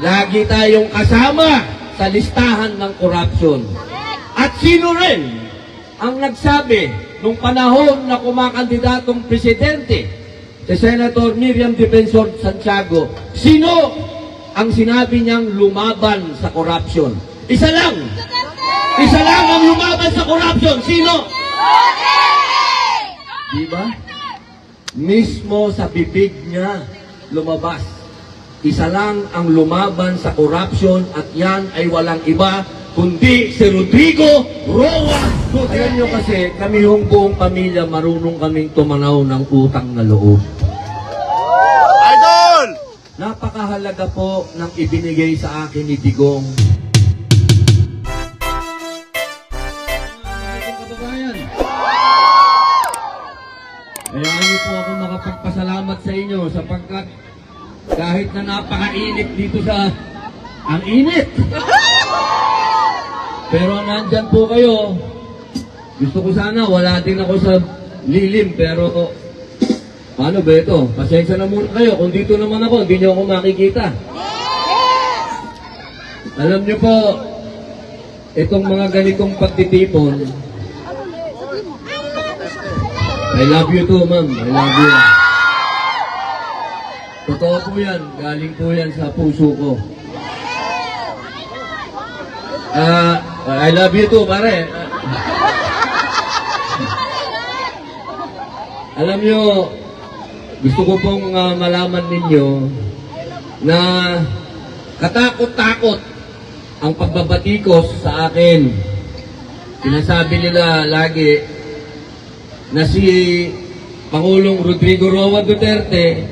lagi tayong kasama sa listahan ng corruption. At sino rin ang nagsabi nung panahon na kumakandidatong presidente si Senator Miriam Defensor Santiago, sino ang sinabi niyang lumaban sa corruption? Isa lang. Isa lang ang lumaban sa corruption. Sino? Di ba? Mismo sa bibig niya lumabas. Isa lang ang lumaban sa corruption at yan ay walang iba kundi si Rodrigo Roa Duterte. Ayan nyo kasi, kami yung buong pamilya marunong kaming tumanaw ng utang na loob. Idol! Napakahalaga po ng ibinigay sa akin ni Digong. Hayaan niyo po ako makapagpasalamat sa inyo sapagkat kahit na napakainit dito sa ang init. Pero nandyan po kayo. Gusto ko sana wala din ako sa lilim pero paano ba ito? Pasensya na muna kayo. Kung dito naman ako, hindi niyo ako makikita. Alam niyo po, itong mga ganitong pagtitipon, I love you too, ma'am. I love you. Totoo po yan. Galing po yan sa puso ko. Ah, I love you too, pare. Alam nyo, gusto ko pong ah, malaman ninyo na katakot-takot ang pagbabatikos sa akin. Sinasabi nila lagi, na si Pangulong Rodrigo Roa Duterte,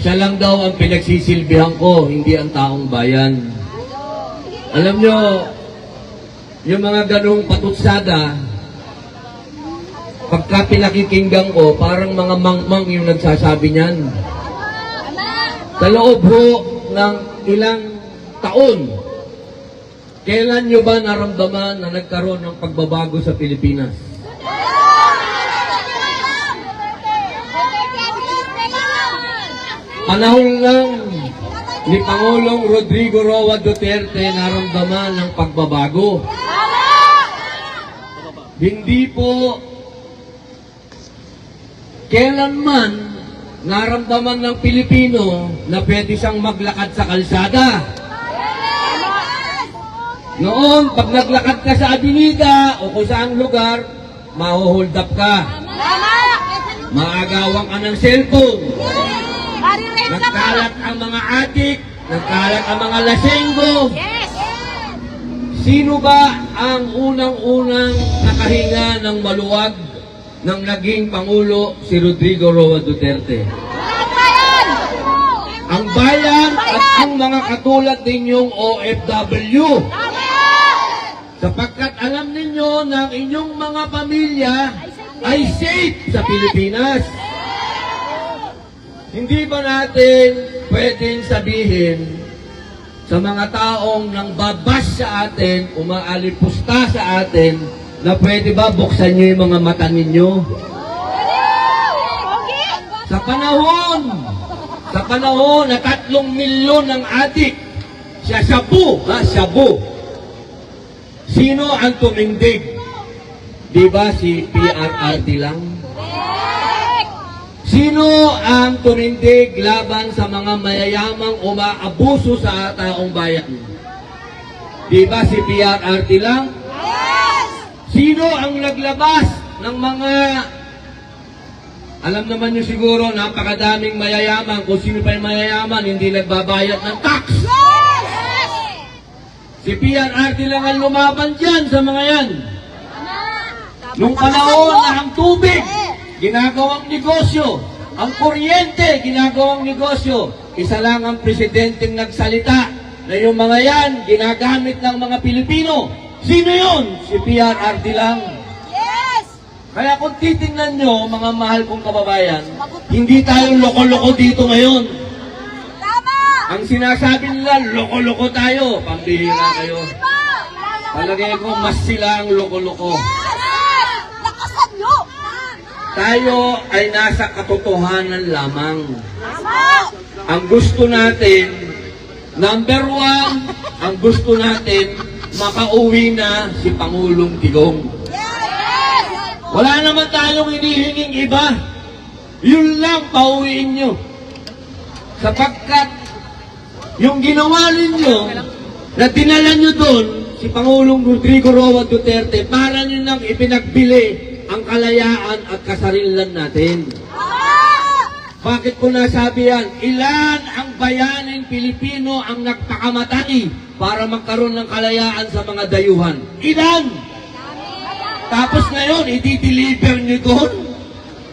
siya lang daw ang pinagsisilbihan ko, hindi ang taong bayan. Alam nyo, yung mga ganong patutsada, pagka pinakikinggan ko, parang mga mangmang yung nagsasabi niyan. Sa loob ho ng ilang taon, kailan nyo ba naramdaman na nagkaroon ng pagbabago sa Pilipinas? Panahon lang ni Pangulong Rodrigo Roa Duterte naramdaman ng pagbabago. Hindi po kailanman naramdaman ng Pilipino na pwede siyang maglakad sa kalsada. Noon, pag naglakad ka sa Avenida o kung saang lugar, mahuhold up ka. Maagawang ka ng cellphone. Nagkalat ang mga adik, nagkalat ang mga lasenggo. Sino ba ang unang-unang nakahinga ng maluwag ng naging Pangulo si Rodrigo Roa Duterte? Ang bayan at ang mga katulad ninyong OFW. Sapagkat alam ninyo na inyong mga pamilya ay safe sa Pilipinas. Hindi ba natin pwedeng sabihin sa mga taong nang babas sa atin, umaalipusta sa atin, na pwede ba buksan nyo yung mga mata ninyo? Sa panahon, sa panahon na tatlong milyon ng adik, siya shabu, ha, shabu. Sino ang tumindig? Di ba si PRRD lang? Sino ang tumindig laban sa mga mayayamang umaabuso sa taong bayan? Di ba si PRRD lang? Yes! Sino ang naglabas ng mga alam naman nyo siguro, napakadaming mayayaman. Kung sino pa yung mayayaman, hindi nagbabayad ng tax. Yes! Si PRRD lang ang lumaban dyan sa mga yan. Nung panahon na ang tubig, ginagawang negosyo. Ang kuryente, ginagawang negosyo. Isa lang ang presidenteng nagsalita na yung mga yan, ginagamit ng mga Pilipino. Sino yun? Si PRRD lang. Yes! Kaya kung titingnan nyo, mga mahal kong kababayan, hindi tayo loko-loko dito ngayon. Tama! Ang sinasabi nila, loko-loko tayo. Pambihira kayo. Palagay ko, mas sila ang loko-loko. Yes! Tayo ay nasa katotohanan lamang. Ang gusto natin, Number one, ang gusto natin, makauwi na si Pangulong Tigong. Wala naman tayong hinihinging iba. Yun lang, pauwiin nyo. Sapagkat, yung ginawa ninyo, na dinala nyo doon, si Pangulong Rodrigo Roa Duterte, para nyo nang ipinagbili ang kalayaan at kasarilan natin. Bakit ko nasabi yan? Ilan ang bayaning Pilipino ang nagpakamatay para magkaroon ng kalayaan sa mga dayuhan? Ilan? Tapos ngayon, i-deliver nyo doon?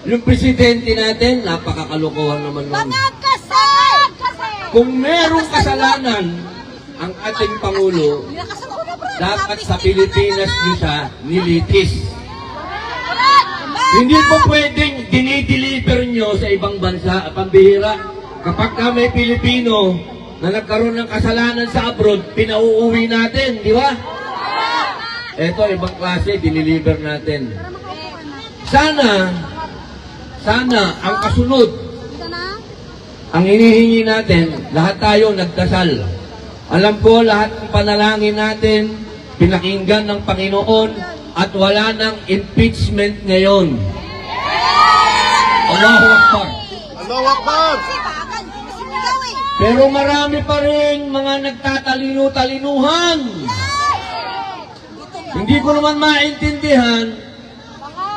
Yung presidente natin, napakakalokohan naman nun. Kung merong kasalanan ang ating Pangulo, dapat sa Pilipinas nyo siya nilitis. Hindi po pwedeng dinideliver nyo sa ibang bansa, pambihira. Kapag ka may Pilipino na nagkaroon ng kasalanan sa abroad, pinauuwi natin, di ba? Ito, ibang klase, diniliver natin. Sana, sana, ang kasunod, ang hinihingi natin, lahat tayo nagdasal. Alam ko, lahat ng panalangin natin, pinakinggan ng Panginoon, at wala ng impeachment ngayon. Allahu Akbar. Allahu Akbar! Pero marami pa rin mga nagtatalino-talinuhan. Hindi ko naman maintindihan,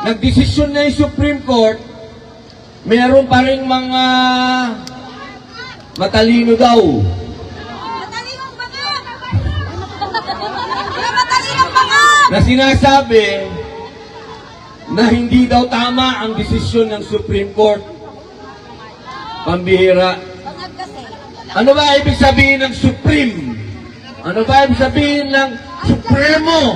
nagdesisyon na yung Supreme Court, meron pa rin mga matalino daw. Na sinasabi na hindi daw tama ang desisyon ng Supreme Court. Pambihira. Ano ba ibig sabihin ng Supreme? Ano ba ibig sabihin ng Supremo?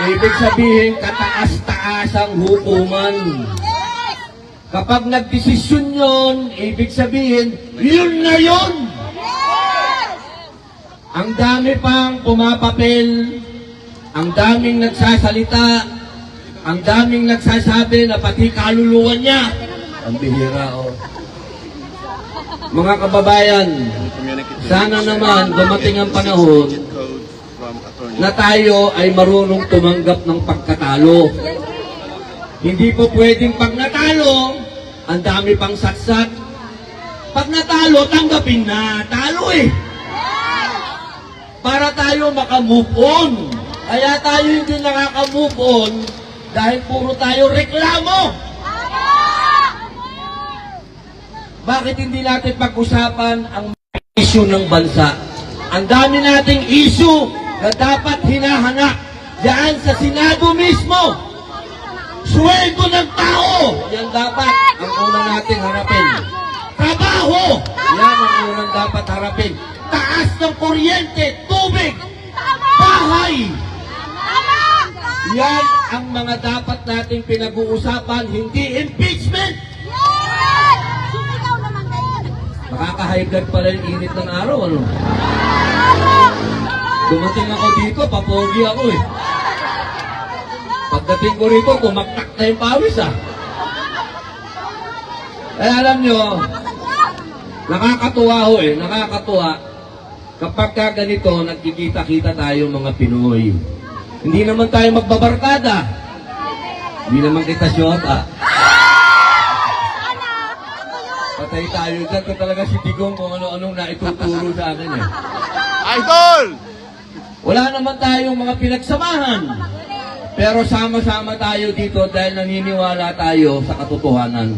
Ibig sabihin kataas-taasang hukuman. Yes! Kapag nagdesisyon yon, ibig sabihin, yun na yun! Ang dami pang pumapapel, ang daming nagsasalita, ang daming nagsasabi na pati kaluluwa niya. Ang bihira, oh. Mga kababayan, sana naman dumating ang panahon na tayo ay marunong tumanggap ng pagkatalo. Hindi po pwedeng pag natalo, ang dami pang satsat. Pag natalo, tanggapin na. Talo eh. Para tayo makamove on. Kaya tayo hindi nakaka-move on dahil puro tayo reklamo. Bakit hindi natin pag-usapan ang issue ng bansa? Ang dami nating issue na dapat hinahanap diyan sa Senado mismo. Sweldo ng tao! Yan dapat ang unang nating harapin. Trabaho! Yan ang unang dapat harapin. Taas ng kuryente, bahay! Yan ang mga dapat nating pinag-uusapan, hindi impeachment! Nakaka-high blood pala yung init ng araw, ano? Dumating ako dito, papogi ako eh. Pagdating ko rito, tumaktak na yung pawis ah. Eh alam nyo, nakakatuwa ho eh, nakakatuwa. Kapag ka ganito, nagkikita-kita tayo mga Pinoy. Hindi naman tayo magbabarkada. Hindi naman kita syota. Patay tayo dyan. Ito talaga si Digong kung ano-anong naituturo sa akin eh. Idol! Wala naman tayong mga pinagsamahan. Pero sama-sama tayo dito dahil naniniwala tayo sa katotohanan.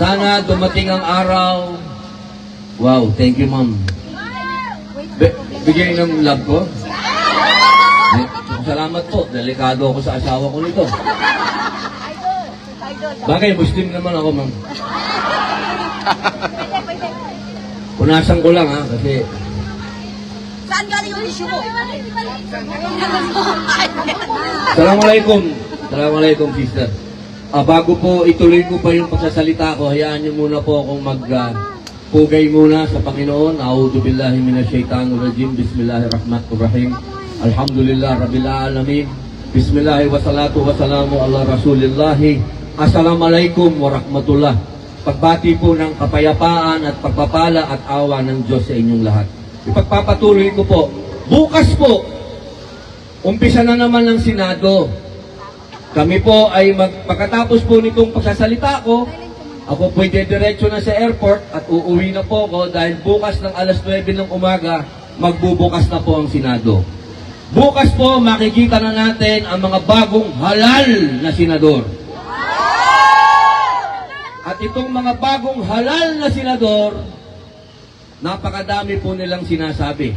Sana dumating ang araw. Wow, thank you ma'am. Be- bigay ng love ko. Salamat po. Delikado ako sa asawa ko nito. Bagay, Muslim naman ako ma'am. Punasan ko lang ha, kasi Saan galing yung issue mo? Assalamualaikum. Assalamualaikum, sister. Ah, bago po ituloy ko pa yung pagsasalita ko, hayaan niyo muna po akong mag ah, pugay muna sa Panginoon. A'udhu billahi minasyaitanir rajim. Bismillahirrahmanirrahim. Alhamdulillah rabbil alamin. Bismillah wa salatu wa salamu. Assalamualaikum warahmatullah. pagbati po ng kapayapaan at pagpapala at awa ng Diyos sa inyong lahat. Ipagpapatuloy ko po, bukas po, umpisa na naman ng Senado. Kami po ay mag, pagkatapos po nitong pagsasalita ko, ako po diretso na sa airport at uuwi na po ako dahil bukas ng alas 9 ng umaga, magbubukas na po ang Senado. Bukas po, makikita na natin ang mga bagong halal na senador. At itong mga bagong halal na senador, napakadami po nilang sinasabi.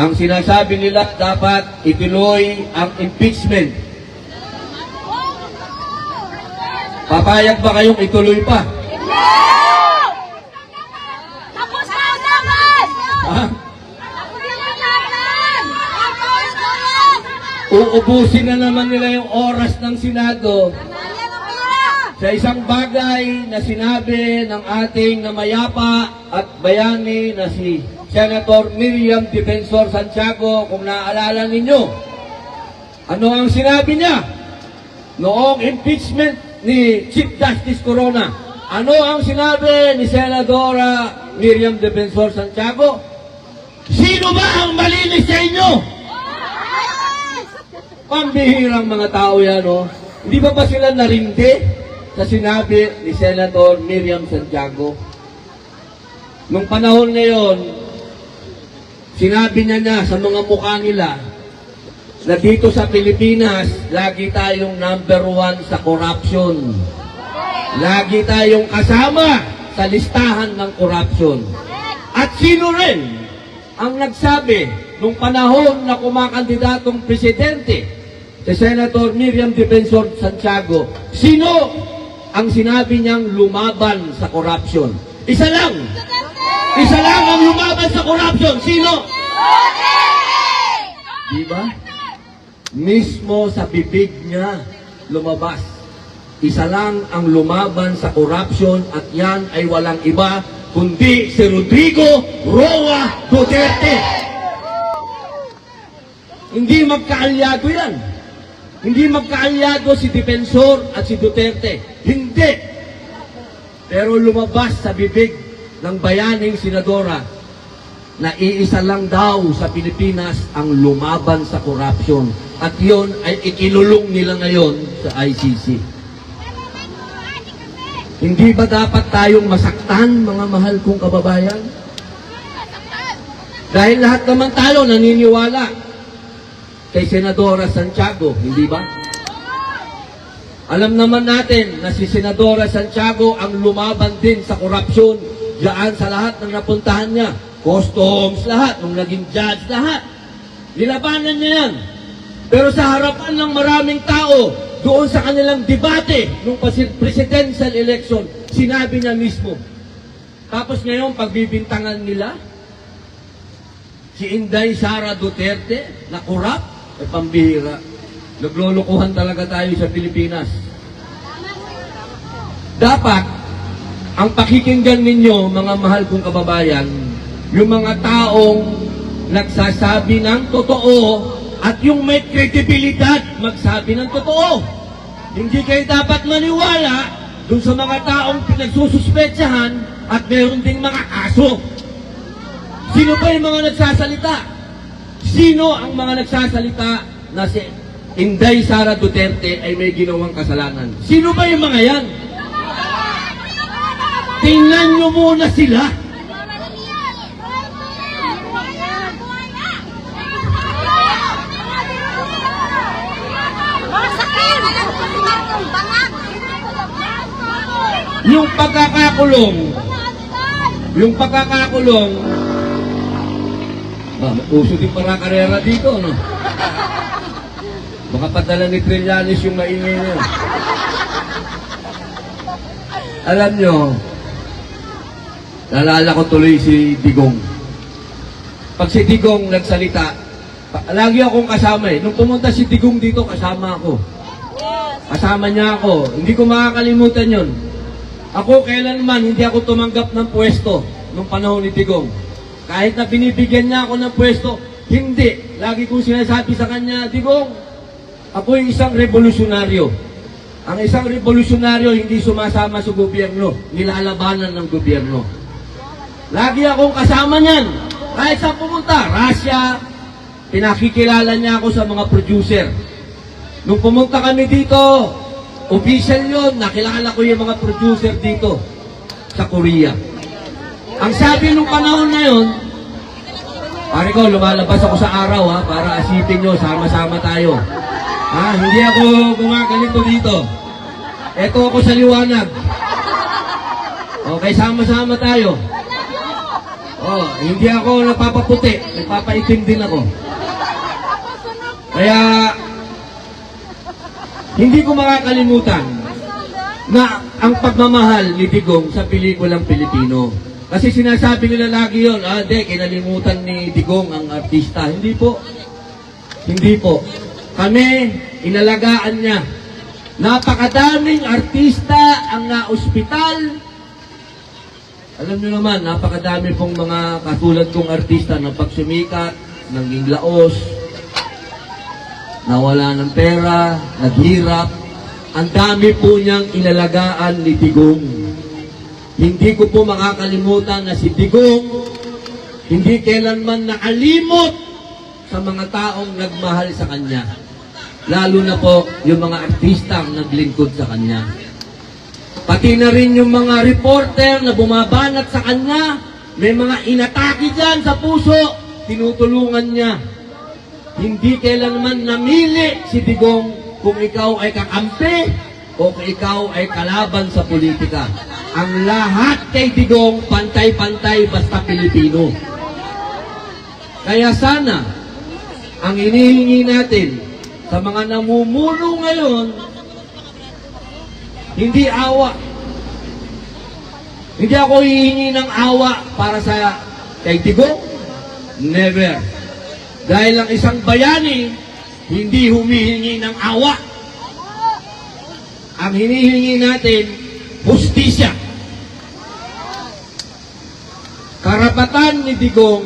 Ang sinasabi nila dapat ituloy ang impeachment. Papayag ba kayong ituloy pa? Tapos na naman! Ha? Tapos na naman! Tapos na! Uubusin na naman nila yung oras ng Senado sa isang bagay na sinabi ng ating namayapa at bayani na si Senator Miriam Defensor Santiago, kung naaalala ninyo. Ano ang sinabi niya? Noong impeachment ni Chief Justice Corona, ano ang sinabi ni Senadora Miriam Defensor Santiago? Sino ba ang malinis sa inyo? Pambihirang mga tao yan, oh. Hindi ba ba sila narindi sa sinabi ni Senator Miriam Santiago? Nung panahon na yon, sinabi niya na sa mga mukha nila na dito sa Pilipinas, lagi tayong number one sa corruption. Lagi tayong kasama sa listahan ng corruption. At sino rin ang nagsabi nung panahon na kumakandidatong presidente si Senator Miriam Defensor Santiago, sino ang sinabi niyang lumaban sa corruption? Isa lang. Isa lang ang lumaban sa corruption. Sino? Di ba? Mismo sa bibig niya lumabas. Isa lang ang lumaban sa corruption at yan ay walang iba kundi si Rodrigo Roa Duterte. Hindi magkaalyado yan. Hindi magkaalyado si Defensor at si Duterte. Hindi. Pero lumabas sa bibig ng bayaning senadora na iisa lang daw sa Pilipinas ang lumaban sa corruption. At yon ay ikinulong nila ngayon sa ICC. Hindi ba dapat tayong masaktan, mga mahal kong kababayan? Dahil lahat naman tayo naniniwala kay Senadora Santiago, hindi ba? Alam naman natin na si Senadora Santiago ang lumaban din sa korupsyon diyan sa lahat ng napuntahan niya. Customs lahat, nung naging judge lahat. Nilabanan niya yan. Pero sa harapan ng maraming tao, doon sa kanilang debate nung presidential election, sinabi niya mismo. Tapos ngayon, pagbibintangan nila, si Inday Sara Duterte, na kurap, ay pambihira. Naglulukuhan talaga tayo sa Pilipinas. Dapat, ang pakikinggan ninyo, mga mahal kong kababayan, yung mga taong nagsasabi ng totoo at yung may kredibilidad magsabi ng totoo. Hindi kayo dapat maniwala dun sa mga taong pinagsususpetsahan at meron ding mga kaso. Sino ba yung mga nagsasalita? Sino ang mga nagsasalita na si Inday Sara Duterte ay may ginawang kasalanan? Sino ba yung mga yan? Tingnan nyo muna sila. Yung pagkakakulong, yung pagkakakulong, ah, uso din para karera dito, no? Baka padala ni Trillanes yung maingay yun. Alam nyo, naalala ko tuloy si Digong. Pag si Digong nagsalita, lagi akong kasama eh. Nung pumunta si Digong dito, kasama ako. Kasama niya ako. Hindi ko makakalimutan yon. Ako kailanman hindi ako tumanggap ng pwesto nung panahon ni Digong. Kahit na binibigyan niya ako ng pwesto, hindi. Lagi kong sinasabi sa kanya, Digong, ako yung isang revolusyonaryo. Ang isang revolusyonaryo hindi sumasama sa gobyerno, nilalabanan ng gobyerno. Lagi akong kasama niyan. Kahit saan pumunta, Russia, pinakikilala niya ako sa mga producer. Nung pumunta kami dito, official yun, nakilala ko yung mga producer dito sa Korea. Ang sabi nung panahon na yun, pare ko, lumalabas ako sa araw ha, para asipin nyo, sama-sama tayo. Ha, hindi ako gumaganito dito. Eto ako sa liwanag. Okay, sama-sama tayo. Oh, hindi ako napapaputi, nagpapaitim din ako. Kaya, hindi ko makakalimutan na ang pagmamahal ni Digong sa pelikulang Pilipino. Kasi sinasabi nila lagi yon, ah, de, kinalimutan ni Digong ang artista. Hindi po. Hindi po. Kami, inalagaan niya. Napakadaming artista ang na-ospital. Alam niyo naman, napakadami pong mga katulad kong artista na pagsumikat, naging laos, nawala ng pera, naghirap. Ang dami po niyang inalagaan ni Digong. Hindi ko po makakalimutan na si Digong hindi kailanman nakalimot sa mga taong nagmahal sa kanya. Lalo na po yung mga artistang naglingkod sa kanya. Pati na rin yung mga reporter na bumabanat sa kanya, may mga inatake dyan sa puso, tinutulungan niya. Hindi kailanman namili si Digong kung ikaw ay kakampi o kung ikaw ay kalaban sa politika. Ang lahat kay Digong pantay-pantay basta Pilipino. Kaya sana, ang inihingi natin sa mga namumuno ngayon, hindi awa. Hindi ako hihingi ng awa para sa kay Digong. Never. Dahil ang isang bayani, hindi humihingi ng awa. Ang hinihingi natin, hustisya. Karapatan ni Digong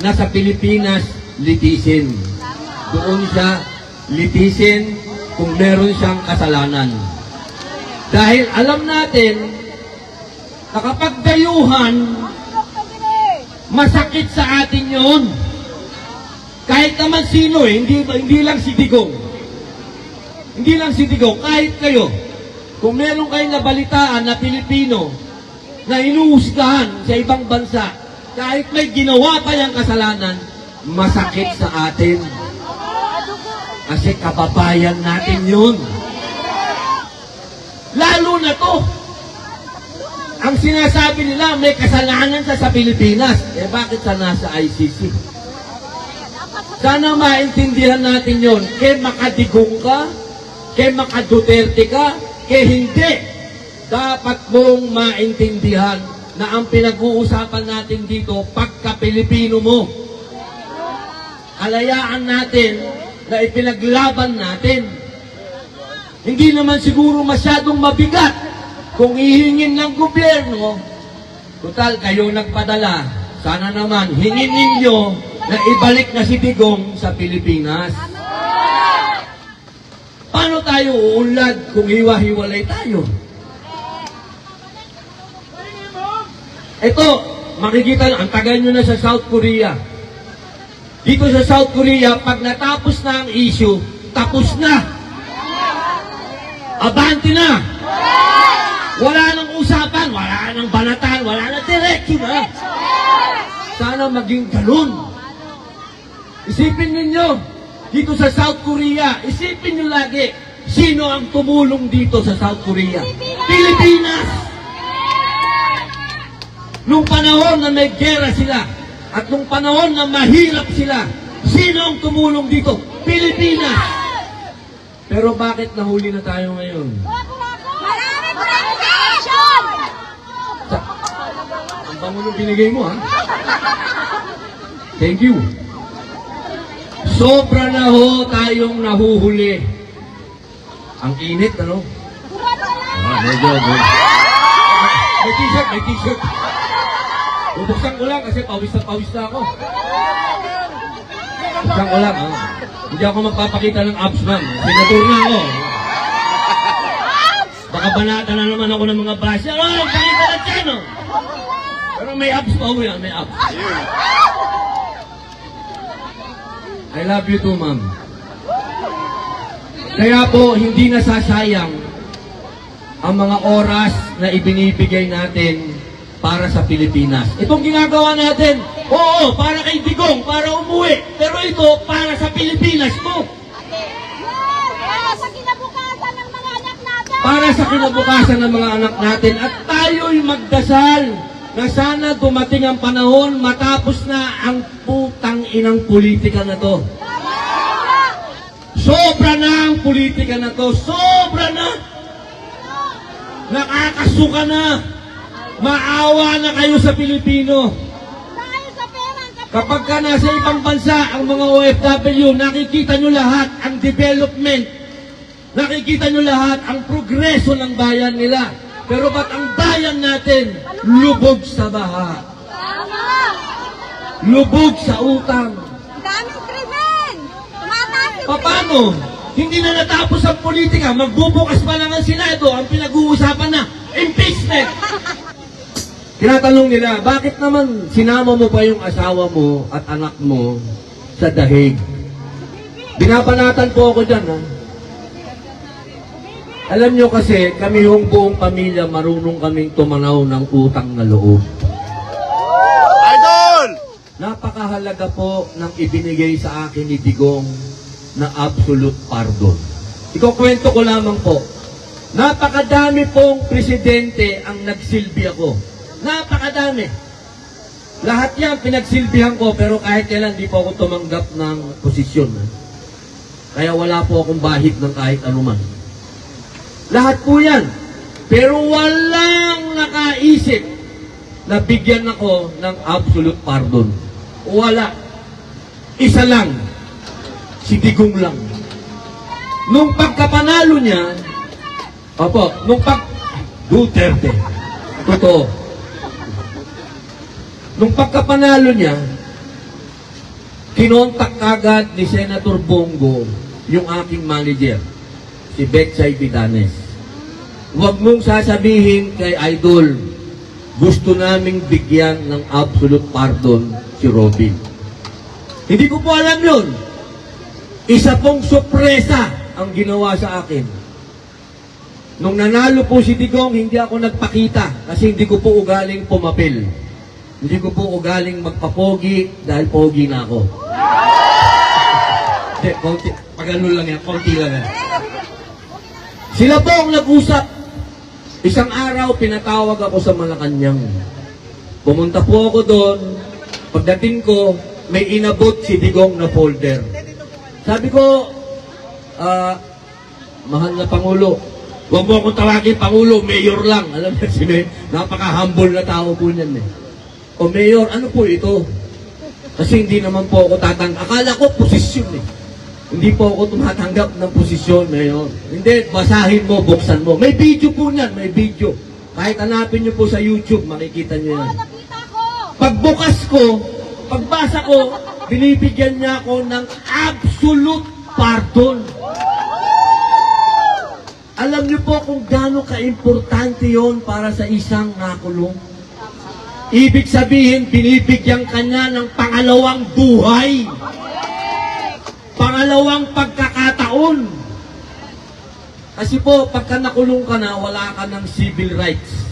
na sa Pilipinas litisin. Doon siya litisin kung meron siyang kasalanan. Dahil alam natin na kapag dayuhan, masakit sa atin yon. Kahit naman sino eh, hindi, hindi lang si Digong. Hindi lang si Digong, kahit kayo. Kung meron kayong nabalitaan na Pilipino na inuusgahan sa ibang bansa, kahit may ginawa pa yung kasalanan, masakit sa atin. Kasi kababayan natin yun. Lalo na to. Ang sinasabi nila, may kasalanan sa sa Pilipinas. Eh bakit sa nasa ICC? Sana maintindihan natin yon. Kaya makadigong ka, kaya makaduterte ka, kaya hindi. Dapat mong maintindihan na ang pinag-uusapan natin dito, pagka-Pilipino mo. Alayaan natin na ipinaglaban natin. Hindi naman siguro masyadong mabigat kung ihingin ng gobyerno, total kayo nagpadala, sana naman hingin ninyo na ibalik na si Digong sa Pilipinas. Paano tayo uunlad kung hiwa-hiwalay tayo? Ito, makikita ang tagal nyo na sa South Korea. Dito sa South Korea, pag natapos na ang issue, tapos na. Abante na. Wala nang usapan, wala nang banatan, wala nang diretso na. Sana maging ganun. Isipin ninyo, dito sa South Korea, isipin nyo lagi, sino ang tumulong dito sa South Korea? Pilipinas! Nung panahon na may gera sila, at nung panahon na mahirap sila, sino ang tumulong dito? Pilipinas! Pero bakit nahuli na tayo ngayon? Marami protection! Ang bango binigay mo, ha? Thank you. Sobra na ho tayong nahuhuli. Ang init, ano? Ah, medyo, medyo. May t-shirt, may t-shirt. Bubuksan ko lang kasi pawis na pawis na ako. Buksan ko lang, ha? Hindi ako magpapakita ng abs, ma'am. Senator na ako. Baka banata na naman ako ng mga basher. Oh, pakita na dyan, oh. Pero may abs pa ako yan, may abs. I love you too, ma'am. Kaya po, hindi nasasayang ang mga oras na ibinibigay natin para sa Pilipinas. Itong ginagawa natin, oo, para kay Digong, para umuwi. Pero ito, para sa Pilipinas mo. Para sa kinabukasan ng mga anak natin. Para sa kinabukasan ng mga anak natin. At tayo'y magdasal na sana dumating ang panahon matapos na ang putang inang politika na to. Sobra na ang politika na to. Sobra na. Nakakasuka na. Maawa na kayo sa Pilipino. Kapag ka nasa ibang bansa, ang mga OFW, nakikita nyo lahat ang development. Nakikita nyo lahat ang progreso ng bayan nila. Pero ba't ang bayan natin lubog sa baha? Lubog sa utang. Ang daming krimen. Tumataas yung Paano? Hindi na natapos ang politika. Magbubukas pa lang ang Senado. Ang pinag-uusapan na, impeachment. Tinatanong nila, bakit naman sinama mo pa yung asawa mo at anak mo sa dahig? Binabanatan po ako dyan, ha? Alam nyo kasi, kami yung buong pamilya, marunong kaming tumanaw ng utang na loob. Idol! Napakahalaga po ng ibinigay sa akin ni Digong na absolute pardon. Ikukwento ko lamang po. Napakadami pong presidente ang nagsilbi ako. Napakadami. Lahat yan pinagsilbihan ko pero kahit kailan di po ako tumanggap ng posisyon. Kaya wala po akong bahid ng kahit anuman. Lahat po yan. Pero walang nakaisip na bigyan ako ng absolute pardon. Wala. Isa lang. Si Digong lang. Nung pagkapanalo niya, opo, nung pag... Duterte. Totoo. Nung pagkapanalo niya, kinontak agad ni Senator Bongo yung aking manager, si Betsay Vidanes. Huwag mong sasabihin kay Idol, gusto naming bigyan ng absolute pardon si Robin. Hindi ko po alam yun. Isa pong sorpresa ang ginawa sa akin. Nung nanalo po si Digong, hindi ako nagpakita kasi hindi ko po ugaling pumapil. Hindi ko po ugaling magpapogi dahil pogi na ako. Hindi, konti, pag lang yan, konti lang yan. Sila po ang nag-usap. Isang araw, pinatawag ako sa Malacanang. Pumunta po ako doon. Pagdating ko, may inabot si Digong na folder. Sabi ko, ah, mahal na Pangulo, huwag mo akong tawagin Pangulo, Mayor lang. Alam mo, si Mayor, napaka-humble na tao po niyan eh. O Mayor, ano po ito? Kasi hindi naman po ako tatang... Akala ko posisyon eh. Hindi po ako tumatanggap ng posisyon, Mayor. Hindi, basahin mo, buksan mo. May video po niyan, may video. Kahit hanapin niyo po sa YouTube, makikita niyo yan. Pagbukas ko, pagbasa ko, binibigyan niya ako ng absolute pardon. Alam niyo po kung gaano ka-importante yon para sa isang nakulong. Ibig sabihin, binibigyan ka niya ng pangalawang buhay. Pangalawang pagkakataon. Kasi po, pagka nakulong ka na, wala ka ng civil rights.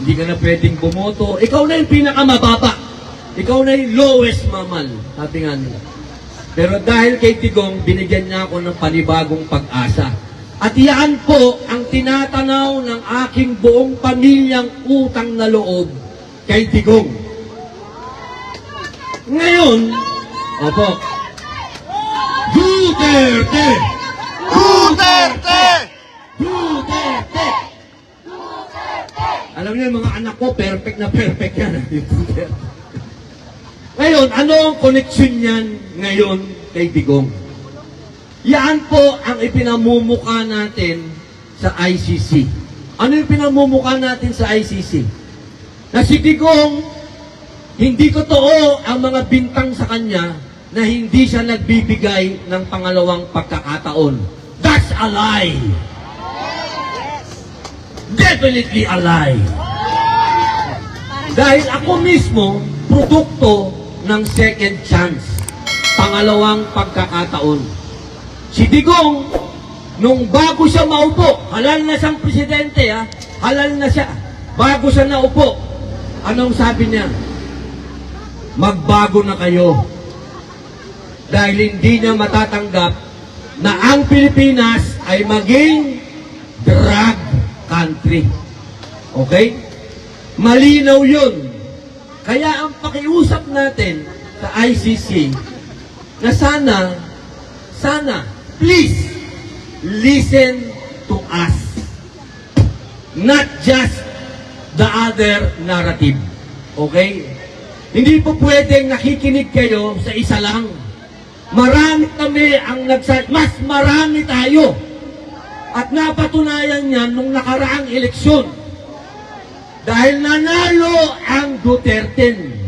Hindi ka na pwedeng bumoto. Ikaw na yung pinakamababa. Ikaw na yung lowest mamal. Sabi nga nila. Pero dahil kay Tigong, binigyan niya ako ng panibagong pag-asa. At iyan po ang tinatanaw ng aking buong pamilyang utang na loob kay Tigong. Ngayon, opo, Duterte! Duterte! Duterte! Alam niyo, mga anak ko, perfect na perfect yan. Duterte. Ngayon, ano ang connection niyan ngayon kay Digong? Yan po ang ipinamumuka natin sa ICC. Ano yung pinamumuka natin sa ICC? Na si Digong, hindi totoo ang mga bintang sa kanya na hindi siya nagbibigay ng pangalawang pagkakataon. That's a lie! definitely a lie. Dahil ako mismo, produkto ng second chance. Pangalawang pagkakataon. Si Digong, nung bago siya maupo, halal na siyang presidente ha, halal na siya. Bago siya naupo, anong sabi niya? Magbago na kayo. Dahil hindi niya matatanggap na ang Pilipinas ay maging drug country. Okay? Malinaw yun. Kaya ang pakiusap natin sa ICC na sana, sana, please, listen to us. Not just the other narrative. Okay? Hindi po pwedeng nakikinig kayo sa isa lang. Marami kami ang nagsa... Mas marami tayo. At napatunayan yan nung nakaraang eleksyon. Dahil nanalo ang Duterte.